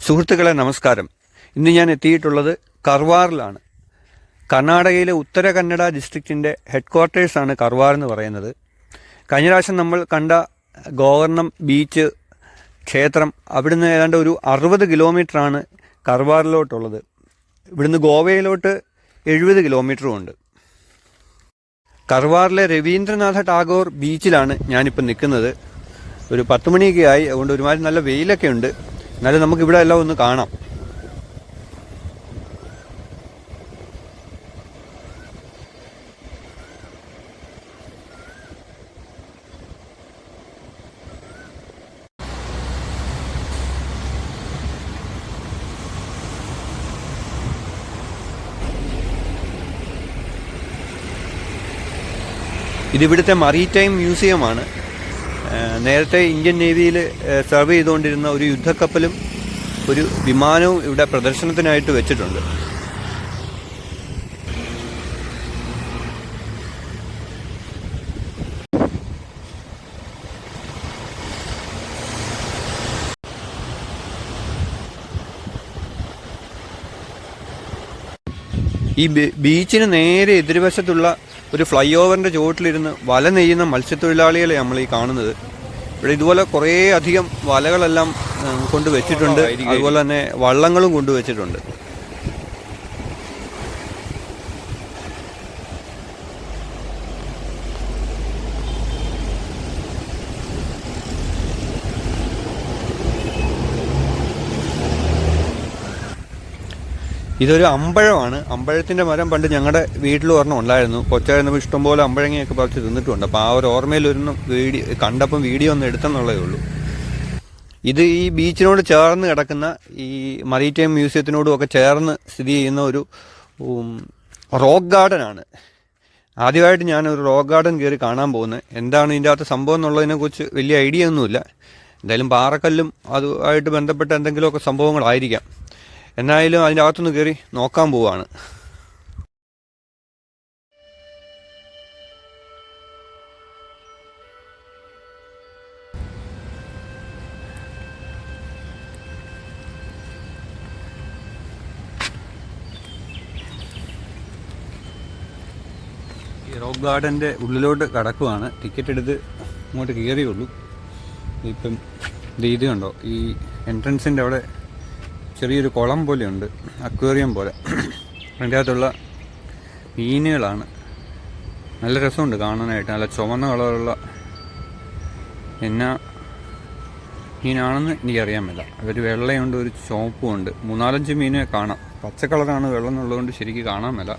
സുഹൃത്തുക്കളെ നമസ്കാരം. ഇന്ന് ഞാൻ എത്തിയിട്ടുള്ളത് കർവാറിലാണ്. കർണാടകയിലെ ഉത്തര കന്നഡ ഡിസ്ട്രിക്റ്റിന്റെ ഹെഡ് ക്വാർട്ടേഴ്സാണ് കർവാർ എന്ന് പറയുന്നത്. കഴിഞ്ഞ പ്രാവശ്യം നമ്മൾ കണ്ട ഗോവർണം ബീച്ച് ക്ഷേത്രം അവിടുന്ന് ഏതാണ്ട് ഒരു അറുപത് കിലോമീറ്ററാണ് കർവാറിലോട്ടുള്ളത്. ഇവിടുന്ന് ഗോവയിലോട്ട് എഴുപത് കിലോമീറ്ററും ഉണ്ട്. കർവാറിലെ രവീന്ദ്രനാഥ ടാഗോർ ബീച്ചിലാണ് ഞാനിപ്പോൾ നിൽക്കുന്നത്. ഒരു പത്ത് മണിയൊക്കെ ആയി. അതുകൊണ്ട് ഒരുമാതിരി നല്ല വെയിലൊക്കെ ഉണ്ട്. എന്നാലും നമുക്ക് ഇവിടെ എല്ലാം ഒന്ന് കാണാം. ഇത് ഇതിവിടുത്തെ മറീടൈം മ്യൂസിയമാണ്. നേരത്തെ ഇന്ത്യൻ നേവിയിൽ സർവ് ചെയ്തുകൊണ്ടിരുന്ന ഒരു യുദ്ധക്കപ്പലും ഒരു വിമാനവും ഇവിടെ പ്രദർശനത്തിനായിട്ട് വെച്ചിട്ടുണ്ട്. ഈ ബീച്ചിന് നേരെ എതിർവശത്തുള്ള ഒരു ഫ്ലൈ ഓവറിന്റെ ചുവട്ടിലിരുന്ന് വല നെയ്യുന്ന മത്സ്യത്തൊഴിലാളികളെ നമ്മൾ ഈ കാണുന്നത്. ഇവിടെ ഇതുപോലെ കുറേ അധികം വലകളെല്ലാം കൊണ്ടുവച്ചിട്ടുണ്ട്. അതുപോലെ തന്നെ വള്ളങ്ങളും കൊണ്ടുവച്ചിട്ടുണ്ട്. ഇതൊരു അമ്പഴമാണ്. അമ്പഴത്തിന്റെ മരം പണ്ട് ഞങ്ങളുടെ വീട്ടിൽ ഒരെണ്ണം ഉണ്ടായിരുന്നു. കൊച്ചായിരുന്നപ്പോൾ ഇഷ്ടംപോലെ അമ്പഴങ്ങയൊക്കെ പറിച്ച് തിന്നിട്ടുണ്ട്. അപ്പോൾ ആ ഒരു ഓർമ്മയിൽ ഒരെണ്ണം വീഡിയോ കണ്ടപ്പം വീഡിയോ ഒന്ന് എടുത്തെന്നുള്ളതേ ഉള്ളൂ. ഇത് ഈ ബീച്ചിനോട് ചേർന്ന് കിടക്കുന്ന ഈ മറീറ്റൈം മ്യൂസിയത്തിനോടും ഒക്കെ ചേർന്ന് സ്ഥിതി ചെയ്യുന്ന ഒരു റോക്ക് ഗാർഡൻ ആണ് ആദ്യമായിട്ട് ഞാൻ ഒരു റോക്ക് ഗാർഡൻ കയറി കാണാൻ പോകുന്നത്. എന്താണ് ഇതിന്റെ അകത്ത് സംഭവം എന്നുള്ളതിനെക്കുറിച്ച് വലിയ ഐഡിയ ഒന്നുമില്ല. എന്തായാലും പാറക്കല്ലും അതുമായിട്ട് ബന്ധപ്പെട്ട എന്തെങ്കിലുമൊക്കെ സംഭവങ്ങളായിരിക്കാം. എന്നായാലും അതിന്റെ അകത്തുനിന്ന് കയറി നോക്കാൻ പോവാണ്. റോക്ക് ഗാർഡന്റെ ഉള്ളിലോട്ട് കടക്കുവാണ്. ടിക്കറ്റ് എടുത്ത് ഇങ്ങോട്ട് കയറിയുള്ളൂ ഇപ്പം രീതി കണ്ടോ? ഈ എൻട്രൻസിന്റെ അവിടെ ചെറിയൊരു കുളം പോലെയുണ്ട് അക്വേറിയം പോലെ. അതിന്റെ അകത്തുള്ള മീനുകളാണ്. നല്ല രസമുണ്ട് കാണാനായിട്ട്. നല്ല ചുവന്ന കളറുള്ള എന്നാ മീനാണെന്ന് എനിക്കറിയാൻ മേല. ഒരു വെള്ളയുണ്ട് ഒരു ചുവപ്പും ഉണ്ട് മൂന്നാലഞ്ച് മീനെ കാണാം. പച്ച കളറാണ് വെള്ളം എന്നുള്ളതുകൊണ്ട് ശരിക്കും കാണാൻ മേല.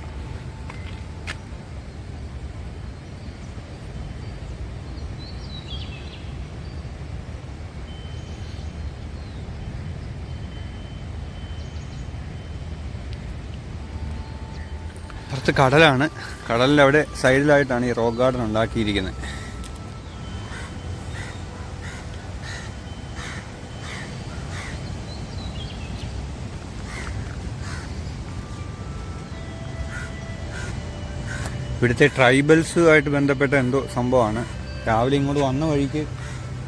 പുറത്ത് കടലാണ്. കടലിന്റെ അവിടെ സൈഡിലായിട്ടാണ് ഈ റോക്ക് ഗാർഡൻ ഉണ്ടാക്കിയിരിക്കുന്നത്. ഇവിടുത്തെ ട്രൈബൽസുമായിട്ട് ബന്ധപ്പെട്ട എന്തോ സംഭവമാണ്. രാവിലെ ഇങ്ങോട്ട് വന്ന വഴിക്ക്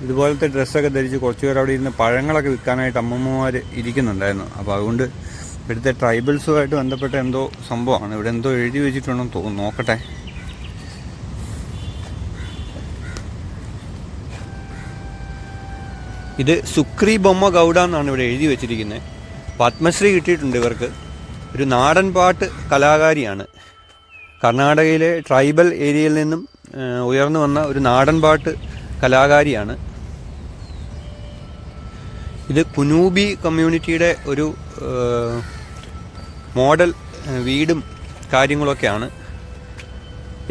ഇതുപോലത്തെ ഡ്രസ്സൊക്കെ ധരിച്ച് കുറച്ച് പേർ അവിടെ ഇരുന്ന് പഴങ്ങളൊക്കെ വിൽക്കാനായിട്ട് അമ്മമ്മമാർ ഇരിക്കുന്നുണ്ടായിരുന്നു. അപ്പോൾ അതുകൊണ്ട് ഇവിടുത്തെ ട്രൈബൽസുമായിട്ട് ബന്ധപ്പെട്ട എന്തോ സംഭവമാണ്. ഇവിടെ എന്തോ എഴുതി വെച്ചിട്ടുണ്ടെന്ന് തോന്നുന്നു. നോക്കട്ടെ. ഇത് സുക്രി ബൊമ്മ ഗൗഡ എന്നാണ് ഇവിടെ എഴുതി വെച്ചിരിക്കുന്നത്. പത്മശ്രീ കിട്ടിയിട്ടുണ്ട് ഇവർക്ക്. ഒരു നാടൻ പാട്ട് കലാകാരിയാണ്. കർണാടകയിലെ ട്രൈബൽ ഏരിയയിൽ നിന്നും ഉയർന്നു വന്ന ഒരു നാടൻ പാട്ട് കലാകാരിയാണ്. ഇത് കുനൂബി കമ്മ്യൂണിറ്റിയുടെ ഒരു മോഡൽ വീടും കാര്യങ്ങളൊക്കെയാണ്.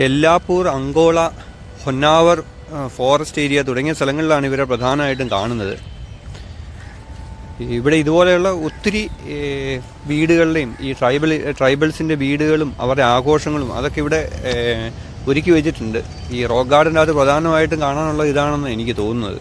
എല്ലാപ്പൂർ അങ്കോള ഹൊന്നാവർ ഫോറസ്റ്റ് ഏരിയ തുടങ്ങിയ സ്ഥലങ്ങളിലാണ് ഇവരെ പ്രധാനമായിട്ടും കാണുന്നത്. ഇവിടെ ഇതുപോലെയുള്ള ഒത്തിരി വീടുകളുടെയും ഈ ട്രൈബൽ ട്രൈബൽസിന്റെ വീടുകളും അവരുടെ ആഘോഷങ്ങളും അതൊക്കെ ഇവിടെ ഒരുക്കി വെച്ചിട്ടുണ്ട്. ഈ റോക്ക് ഗാർഡന്റെ അത് പ്രധാനമായിട്ടും കാണാനുള്ള ഇതാണെന്ന് എനിക്ക് തോന്നുന്നത്.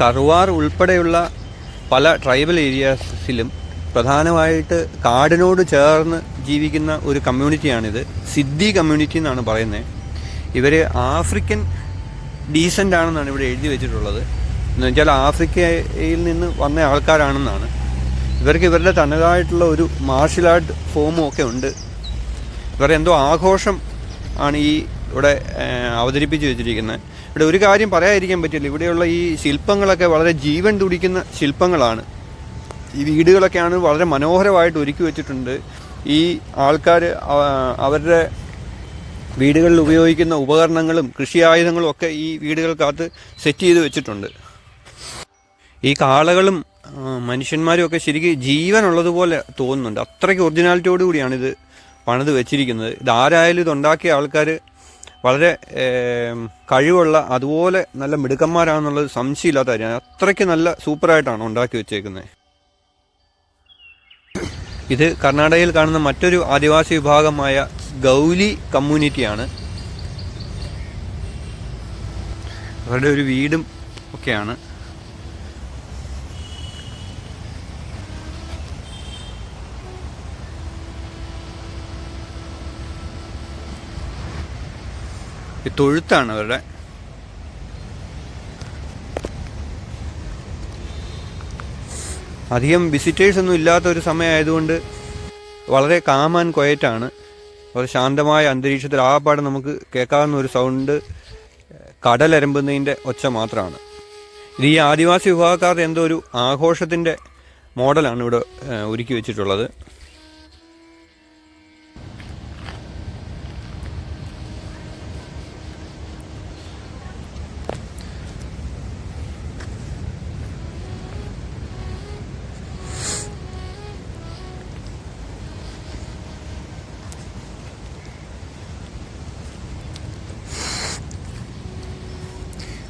കറുവാർ ഉൾപ്പെടെയുള്ള പല ട്രൈബൽ ഏരിയാസിലും പ്രധാനമായിട്ട് കാടിനോട് ചേർന്ന് ജീവിക്കുന്ന ഒരു കമ്മ്യൂണിറ്റിയാണിത് സിദ്ധി കമ്മ്യൂണിറ്റി എന്നാണ് പറയുന്നത് ഇവർ ആഫ്രിക്കൻ ഡീസന്റ് ആണെന്നാണ് ഇവിടെ എഴുതി വെച്ചിട്ടുള്ളത്. എന്ന് വെച്ചാൽ ആഫ്രിക്കയിൽ നിന്ന് വന്ന ആൾക്കാരാണെന്നാണ്. ഇവർക്ക് ഇവരുടെ തനതായിട്ടുള്ള ഒരു മാർഷൽ ആർട്ട് ഫോമും ഒക്കെ ഉണ്ട്. ഇവരെന്തോ എന്തോ ആഘോഷം ആണ് ഈ ഇവിടെ അവതരിപ്പിച്ച് വെച്ചിരിക്കുന്നത്. ഇവിടെ ഒരു കാര്യം പറയാതിരിക്കാൻ പറ്റില്ല. ഇവിടെയുള്ള ഈ ശില്പങ്ങളൊക്കെ വളരെ ജീവൻ തുടിക്കുന്ന ശില്പങ്ങളാണ്. ഈ വീടുകളൊക്കെയാണ് വളരെ മനോഹരമായിട്ട് ഒരുക്കി വെച്ചിട്ടുണ്ട്. ഈ ആൾക്കാർ അവരുടെ വീടുകളിൽ ഉപയോഗിക്കുന്ന ഉപകരണങ്ങളും കൃഷി ആയുധങ്ങളും ഒക്കെ ഈ വീടുകൾക്കകത്ത് സെറ്റ് ചെയ്ത് വെച്ചിട്ടുണ്ട്. ഈ കാളകളും മനുഷ്യന്മാരും ഒക്കെ ശരിക്കും ജീവനുള്ളതുപോലെ തോന്നുന്നുണ്ട്. അത്രയ്ക്ക് ഒറിജിനാലിറ്റിയോട് കൂടിയാണ് ഇത് പണിത് വെച്ചിരിക്കുന്നത്. ഇത് ആരായാലും ഇത് ഉണ്ടാക്കിയ ആൾക്കാർ വളരെ കഴിവുള്ള അതുപോലെ നല്ല മിടുക്കന്മാരാണെന്നുള്ളത് സംശയമില്ലാത്ത കാര്യമാണ് അത്രയ്ക്ക് നല്ല സൂപ്പറായിട്ടാണ് ഉണ്ടാക്കി വെച്ചേക്കുന്നത് ഇത് കർണാടകയിൽ കാണുന്ന മറ്റൊരു ആദിവാസി വിഭാഗമായ ഗൗലി കമ്മ്യൂണിറ്റിയാണ്. അവരുടെ ഒരു വീടും ഒക്കെയാണ്. ഈ തൊഴുത്താണ് അവരുടെ അധികം വിസിറ്റേഴ്സ് ഒന്നും ഇല്ലാത്ത ഒരു സമയമായതുകൊണ്ട് വളരെ കാം ആൻഡ് ക്വയറ്റാണ് വളരെ ശാന്തമായ അന്തരീക്ഷത്തിൽ ആകപ്പാടെ നമുക്ക് കേൾക്കാവുന്ന ഒരു സൗണ്ട് കടലരമ്പുന്നതിന്റെ ഒച്ച മാത്രമാണ്. ഇത് ഈ ആദിവാസി വിഭാഗക്കാരുടെ എന്തോ ഒരു ആഘോഷത്തിന്റെ മോഡലാണ് ഇവിടെ ഒരുക്കി വെച്ചിട്ടുള്ളത്.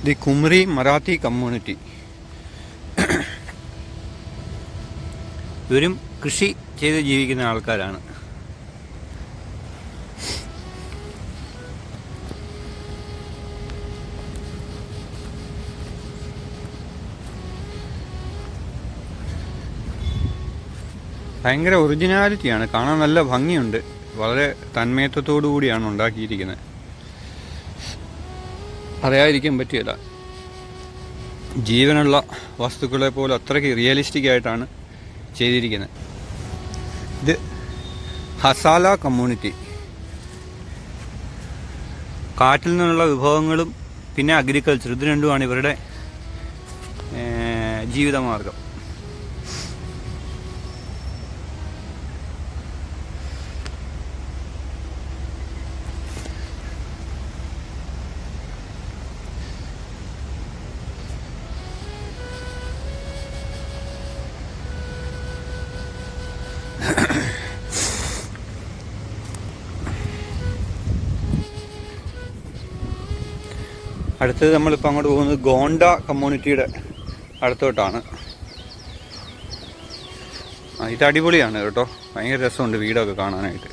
The Kumari Marathi community. ഇവരും കൃഷി ചെയ്ത് ജീവിക്കുന്ന ആൾക്കാരാണ്. ഭയങ്കര ഒറിജിനാലിറ്റിയാണ്. കാണാൻ നല്ല ഭംഗിയുണ്ട്. വളരെ തന്മയത്വത്തോടു കൂടിയാണ് ഉണ്ടാക്കിയിരിക്കുന്നത്. പറയാതിരിക്കാൻ പറ്റിയല്ല. ജീവനുള്ള വസ്തുക്കളെ പോലെ അത്രയ്ക്ക് റിയലിസ്റ്റിക് ആയിട്ടാണ് ചെയ്തിരിക്കുന്നത്. ഇത് ഹസാല കമ്മ്യൂണിറ്റി കാറ്റിൽ നിന്നുള്ള വിഭവങ്ങളും പിന്നെ അഗ്രികൾച്ചർ ഇത് രണ്ടുമാണ് ഇവരുടെ ജീവിതമാർഗം. അടുത്തത് നമ്മളിപ്പോൾ അങ്ങോട്ട് പോകുന്നത് ഗോണ്ട കമ്മ്യൂണിറ്റിയുടെ അടുത്തോട്ടാണ്. ഇത് അടിപൊളിയാണ് കേട്ടോ. ഭയങ്കര രസമുണ്ട് വീടൊക്കെ കാണാനായിട്ട്.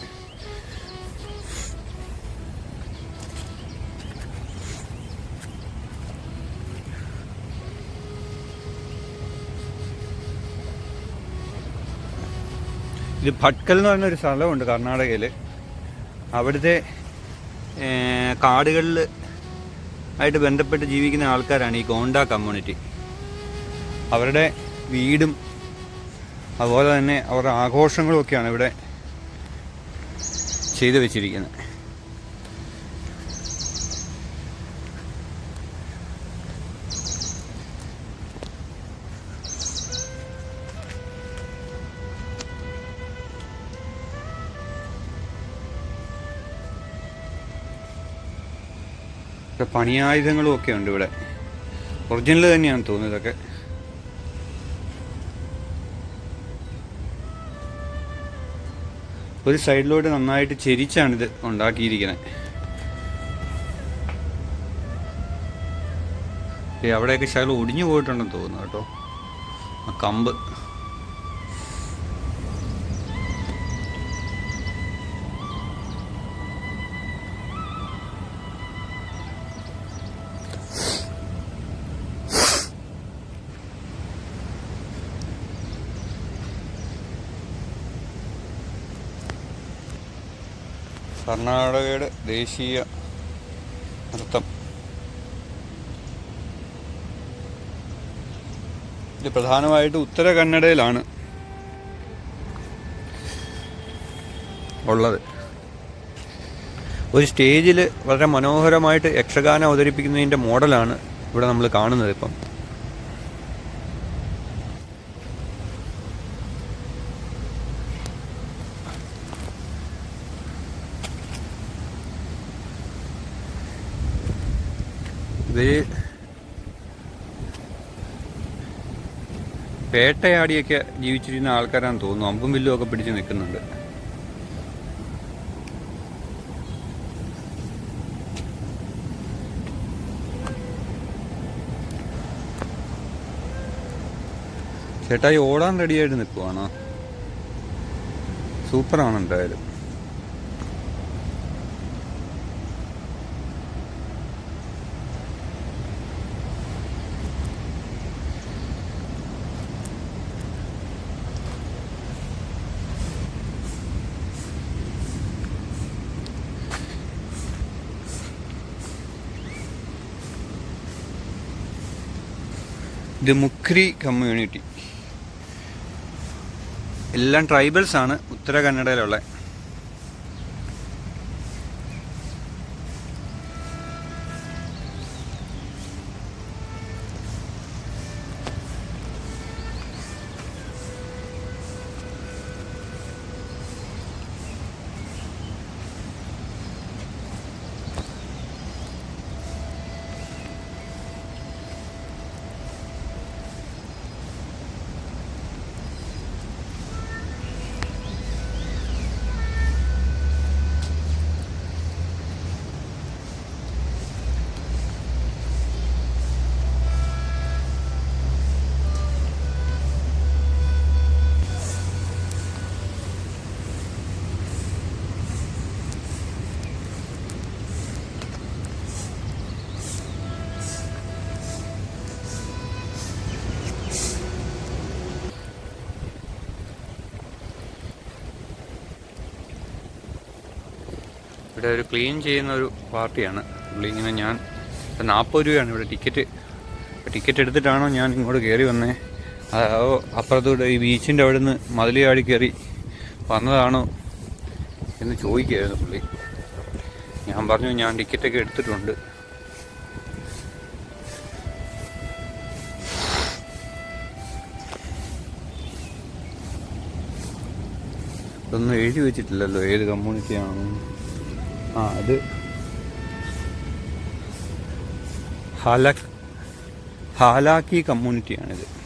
ഇത് ഭട്കൽ എന്ന് പറഞ്ഞൊരു സ്ഥലമുണ്ട് കർണാടകയിൽ അവിടുത്തെ കാടുകളിൽ ആയിട്ട് ബന്ധപ്പെട്ട് ജീവിക്കുന്ന ആൾക്കാരാണ് ഈ ഗോണ്ട കമ്മ്യൂണിറ്റി. അവരുടെ വീടും അതുപോലെ തന്നെ അവരുടെ ആഘോഷങ്ങളും ഒക്കെയാണ് ഇവിടെ ചെയ്തു വെച്ചിരിക്കുന്നത്. ഇവിടെ പണിയായുധങ്ങളും ഒക്കെ ഉണ്ട് ഇവിടെ. ഒറിജിനൽ തന്നെയാണ് തോന്നുന്നത് ഇതൊക്കെ. ഒരു സൈഡിലോട്ട് നന്നായിട്ട് ചെരിച്ചാണ് ഇത് ഉണ്ടാക്കിയിരിക്കുന്നത് അവിടെയൊക്കെ ശകലം ഒടിഞ്ഞു പോയിട്ടുണ്ടെന്ന് തോന്നുന്നു കേട്ടോ. ആ കമ്പ്. കർണാടകയുടെ ദേശീയ നൃത്തം. ഇത് പ്രധാനമായിട്ട് ഉത്തര കന്നഡയിലാണ് ഉള്ളത്. ഒരു സ്റ്റേജിൽ വളരെ മനോഹരമായിട്ട് യക്ഷഗാനം അവതരിപ്പിക്കുന്നതിന്റെ മോഡലാണ് ഇവിടെ നമ്മൾ കാണുന്നത് ഇപ്പം. ഇവർ പേട്ടയാടിയൊക്കെ ജീവിച്ചിരുന്ന ആൾക്കാരാണെന്ന് തോന്നുന്നു. അമ്പും വില്ലും ഒക്കെ പിടിച്ച് നിൽക്കുന്നുണ്ട്. ചേട്ടായി ഓടാൻ റെഡിയായിട്ട് നിൽക്കുവാണോ? സൂപ്പറാണ് എന്തായാലും. ഇത് മുഖ്രി കമ്മ്യൂണിറ്റി. എല്ലാം ട്രൈബൽസാണ് ഉത്തര കന്നഡയിലുള്ള ഇവിടെ ഒരു ക്ലീൻ ചെയ്യുന്ന ഒരു പാർട്ടിയാണ്. പുള്ളി ഇങ്ങനെ ഞാൻ നാൽപ്പത് രൂപയാണ് ഇവിടെ ടിക്കറ്റ്. ടിക്കറ്റ് എടുത്തിട്ടാണോ ഞാൻ ഇങ്ങോട്ട് കയറി വന്നേ? അതോ അപ്പുറത്തൂടെ ഈ ബീച്ചിന്റെ അവിടെ നിന്ന് മതിൽ ചാടി കയറി വന്നതാണോ എന്ന് ചോദിക്കുകയായിരുന്നു പുള്ളി. ഞാൻ പറഞ്ഞു ഞാൻ ടിക്കറ്റൊക്കെ എടുത്തിട്ടുണ്ട്. ഇതൊന്നും എഴുതി വെച്ചിട്ടില്ലല്ലോ ഏത് കമ്മ്യൂണിറ്റിയാണോ ആ അത്. ഹാലാക്ക് ഹാലാക്കി കമ്മ്യൂണിറ്റിയാണിത്.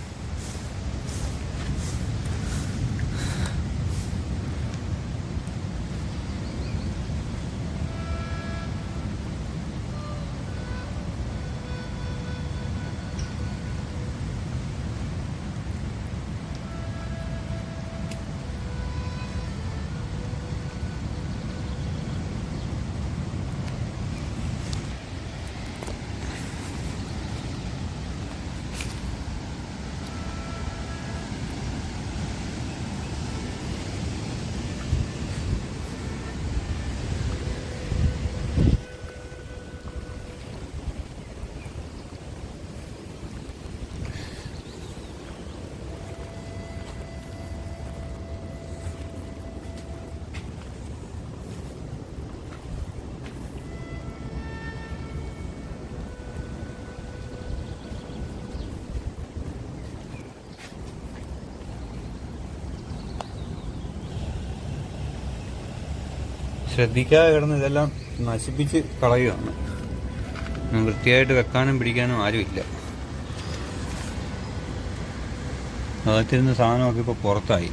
ശ്രദ്ധിക്കാതെ കിടന്ന് ഇതെല്ലാം നശിപ്പിച്ച് കളയുകയാണ്. വൃത്തിയായിട്ട് വെക്കാനും പിടിക്കാനും ആരുമില്ല. അകത്തിരുന്ന സാധനമൊക്കെ ഇപ്പോൾ പുറത്തായി.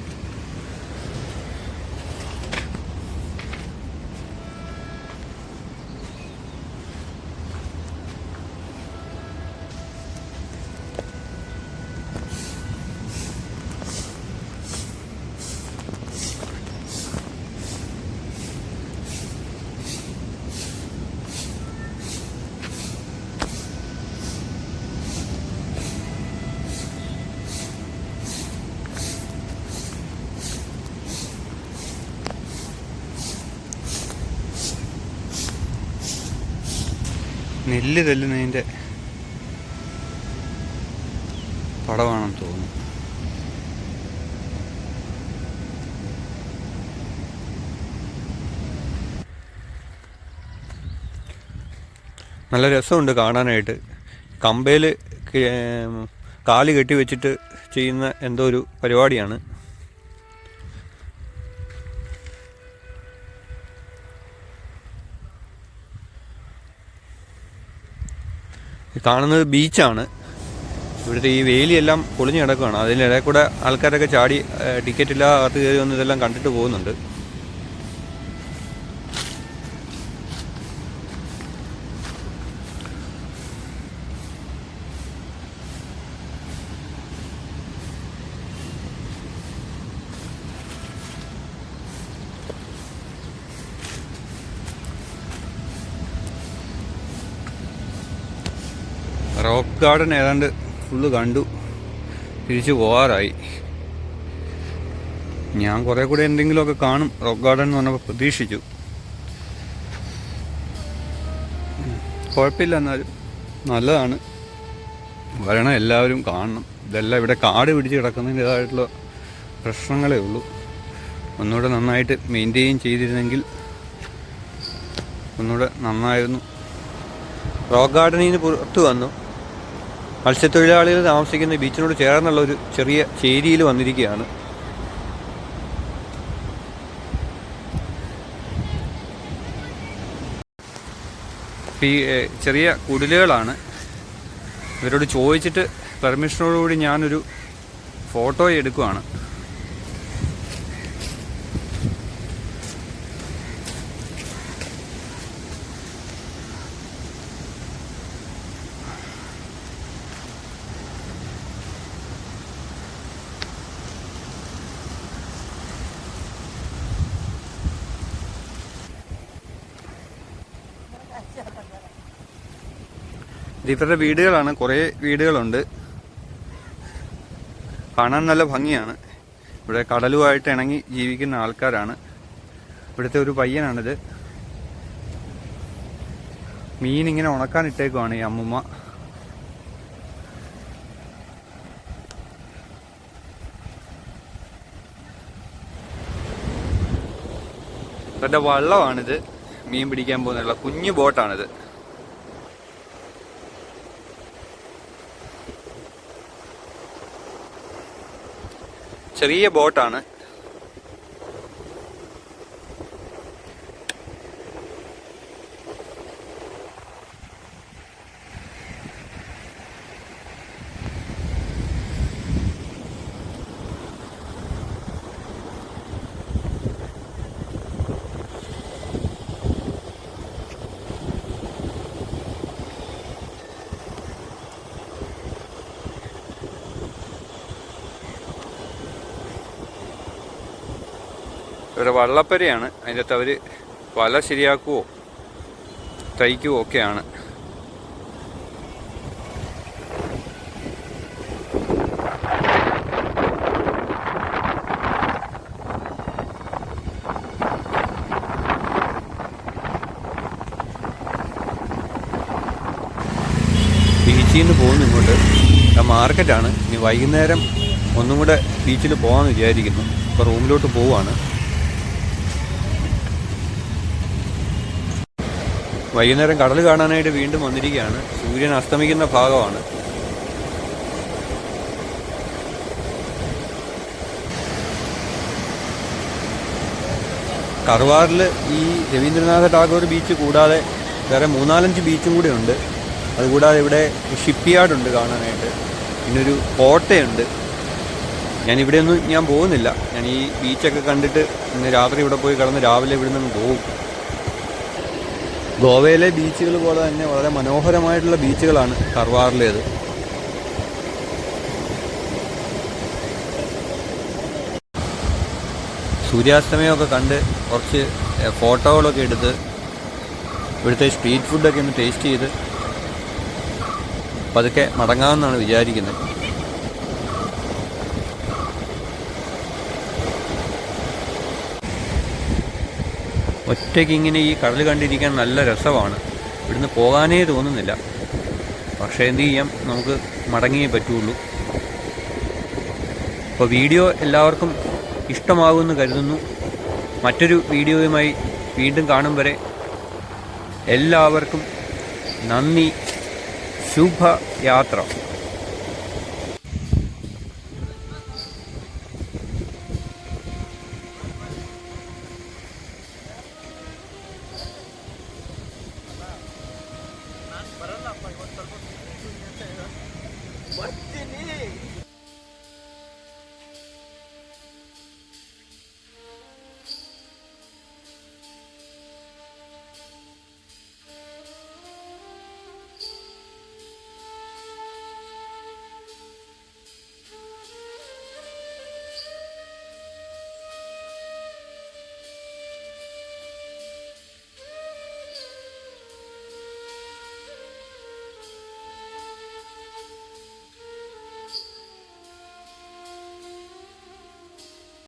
എല്ല് തെല്ലുന്നതിന്റെ പടമാണെന്ന് തോന്നുന്നു. നല്ല രസമുണ്ട് കാണാനായിട്ട്. കമ്പയിൽ കാൽ കെട്ടി വെച്ചിട്ട് ചെയ്യുന്ന എന്തോ ഒരു പരിപാടിയാണ്. കാണുന്നത് ബീച്ചാണ്. ഇവിടുത്തെ ഈ വേലിയെല്ലാം പൊളിഞ്ഞു കിടക്കുകയാണ് ഇടയിൽ കൂടെ ആൾക്കാരൊക്കെ ചാടി ടിക്കറ്റ് ഇല്ലാതെ അകത്ത് കയറി വന്ന് ഇതെല്ലാം കണ്ടിട്ട് പോകുന്നുണ്ട്. റോക്ക് ഗാർഡൻ ഏതാണ്ട് ഫുള്ള് കണ്ടു. തിരിച്ചു പോകാറായി ഞാൻ കുറേ കൂടെ എന്തെങ്കിലുമൊക്കെ കാണും. റോക്ക് ഗാർഡൻ എന്ന് പറഞ്ഞപ്പോൾ പ്രതീക്ഷിച്ചു. കുഴപ്പമില്ല എന്നാലും നല്ലതാണ്. വരണം എല്ലാവരും കാണണം. ഇതെല്ലാം ഇവിടെ കാട് പിടിച്ച് കിടക്കുന്നതിന്റെതായിട്ടുള്ള പ്രശ്നങ്ങളേ ഉള്ളൂ. ഒന്നുകൂടെ നന്നായിട്ട് മെയിന്റെയിൻ ചെയ്തിരുന്നെങ്കിൽ ഒന്നുകൂടെ നന്നായിരുന്നു. റോക്ക് ഗാർഡനിൽ നിന്ന് പുറത്ത് വന്നു. മത്സ്യത്തൊഴിലാളികൾ താമസിക്കുന്ന ബീച്ചിനോട് ചേർന്നുള്ള ഒരു ചെറിയ ചേരിയിൽ വന്നിരിക്കുകയാണ്. ഈ ചെറിയ കുടിലുകളാണ്. ഇവരോട് ചോദിച്ചിട്ട് പെർമിഷനോടുകൂടി ഞാനൊരു ഫോട്ടോ എടുക്കുവാണ്. ഇവരുടെ വീടുകളാണ് കുറേ വീടുകളുണ്ട്. കാണാൻ നല്ല ഭംഗിയാണ്. ഇവിടെ കടലുമായിട്ട് ഇണങ്ങി ജീവിക്കുന്ന ആൾക്കാരാണ്. ഇവിടുത്തെ ഒരു പയ്യനാണിത്. മീൻ ഇങ്ങനെ ഉണക്കാൻ ഇട്ടേക്കുവാണ് ഈ അമ്മുമ്മ. ഇവരുടെ വള്ളമാണിത്. മീൻ പിടിക്കാൻ പോകുന്നുള്ള കുഞ്ഞു ബോട്ടാണിത്. ചെറിയ ബോട്ടാണ് ഇവരുടെ വള്ളപ്പരയാണ്. അതിന്റെ അകത്ത് അവർ വല ശരിയാക്കുവോ തയ്ക്കുവോ ഒക്കെയാണ്. ബീച്ചിൽ നിന്ന് പോകുന്നു ഇങ്ങോട്ട്. ആ മാർക്കറ്റാണ്. ഇനി വൈകുന്നേരം ഒന്നും കൂടെ ബീച്ചിൽ പോകാമെന്ന് വിചാരിക്കുന്നു. ഇപ്പോൾ റൂമിലോട്ട് പോവാണ്. വൈകുന്നേരം കടൽ കാണാനായിട്ട് വീണ്ടും വന്നിരിക്കുകയാണ്. സൂര്യൻ അസ്തമിക്കുന്ന ഭാഗമാണ്. കറുവാറിൽ ഈ രവീന്ദ്രനാഥ ടാഗോർ ബീച്ച് കൂടാതെ വേറെ മൂന്നാലഞ്ച് ബീച്ചും കൂടെ ഉണ്ട് അതുകൂടാതെ ഇവിടെ ഷിപ്പ് യാർഡുണ്ട് കാണാനായിട്ട്. പിന്നെ ഒരു കോട്ടയുണ്ട്. ഞാൻ ഇവിടെ ഒന്നും ഞാൻ പോകുന്നില്ല. ഞാൻ ഈ ബീച്ചൊക്കെ കണ്ടിട്ട് ഇന്ന് രാത്രി ഇവിടെ പോയി കിടന്ന് രാവിലെ ഇവിടെ നിന്ന് പോകും. ഗോവയിലെ ബീച്ചുകൾ പോലെ തന്നെ വളരെ മനോഹരമായിട്ടുള്ള ബീച്ചുകളാണ് കർവാറിലേത്. സൂര്യാസ്തമയമൊക്കെ കണ്ട് കുറച്ച് ഫോട്ടോകളൊക്കെ എടുത്ത് ഇവിടുത്തെ സ്ട്രീറ്റ് ഫുഡൊക്കെ ഒന്ന് ടേസ്റ്റ് ചെയ്ത് പതുക്കെ മടങ്ങാമെന്നാണ് വിചാരിക്കുന്നത്. ഒറ്റയ്ക്ക് ഇങ്ങനെ ഈ കടൽ കണ്ടിരിക്കാൻ നല്ല രസമാണ്. ഇവിടുന്ന് പോകാനേ തോന്നുന്നില്ല. പക്ഷേ എന്ത് ചെയ്യാം? നമുക്ക് മടങ്ങിയേ പറ്റുള്ളൂ. അപ്പോൾ വീഡിയോ എല്ലാവർക്കും ഇഷ്ടമാകുമെന്ന് കരുതുന്നു. മറ്റൊരു വീഡിയോയുമായി വീണ്ടും കാണും വരെ എല്ലാവർക്കും നന്ദി. ശുഭയാത്ര.